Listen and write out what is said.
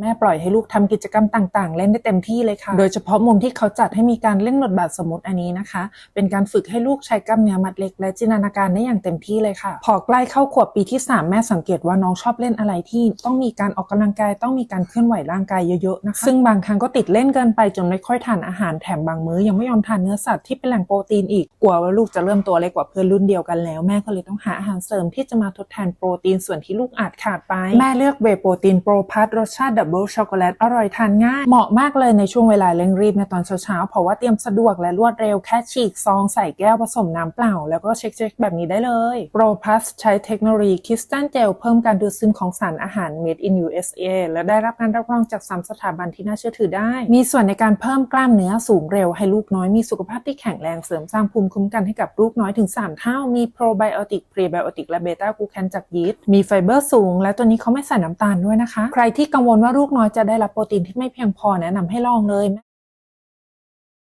แม่ปล่อยให้ลูกทำกิจกรรมต่าง ๆ เล่นได้เต็มที่เลยค่ะ โดยเฉพาะมุมที่เขาจัดให้มีการเล่นบทบาทสมมติอันนี้นะคะ เป็นการฝึกให้ลูกใช้กล้ามเนื้อมัดเล็ก และจินตนาการได้อย่างเต็มที่เลยค่ะ พอใกล้เข้าขวบปีที่ 3 แม่สังเกตว่าน้องชอบเล่นอะไรที่ ต้องมีการออกกำลังกายต้องมีการเคลื่อนไหวร่างกายเยอะๆนะคะ ซึ่งบางครั้งก็ติดเล่นเกินไปจนไม่ค่อยทานอาหารแถมบางมื้อยังไม่ยอมทานเนื้อสัตว์ที่เป็นแหล่งโปรตีนอีกกลัวว่าลูกจะเริ่มตัวเล็กกว่าเพื่อนรุ่นเดียวกันแล้วแม่ก็เลยต้องหาอาหารเสริมที่จะมาทดแทนโปรตีนส่วนที่ลูกอาจขาดไป แม่เลือกเวย์โปรตีนโปรพัทรสชาติดับเบิลช็อกโกแลตอร่อยทานง่าย เหมาะมากเลยในช่วงเวลาเร่งรีบในตอนเช้าๆ เพราะว่าเตรียมสะดวกและรวดเร็วแค่ฉีกซองใส่แก้วผสมน้ำเปล่า แล้วก็เช็คๆ แบบนี้ได้เลยโปรพัสใช้เทคโนโลยีคริสตัลเจลเพิ่มการดูดซึมของสารอาหาร made in USA และได้รับการรับรองจากสามสถาบันที่น่าเชื่อถือได้ มีส่วนในการเพิ่มกล้ามเนื้อสูงเร็วให้ลูกน้อยมีสุขภาพที่แข็งแรงเสริมสร้างภูมิคุ้มกันให้กับลูกน้อยถึง 3 เท่า มีโปรไบโอติกพรีไบโอติกและเบต้ากลูแคนจากยีสต์มีไฟเบอร์สูง และตัวนี้เขาไม่ใส่น้ำตาลด้วยนะคะ ใครที่กังวลว่าลูกน้อยจะได้รับโปรตีนที่ไม่เพียงพอแนะนำให้ลองเลย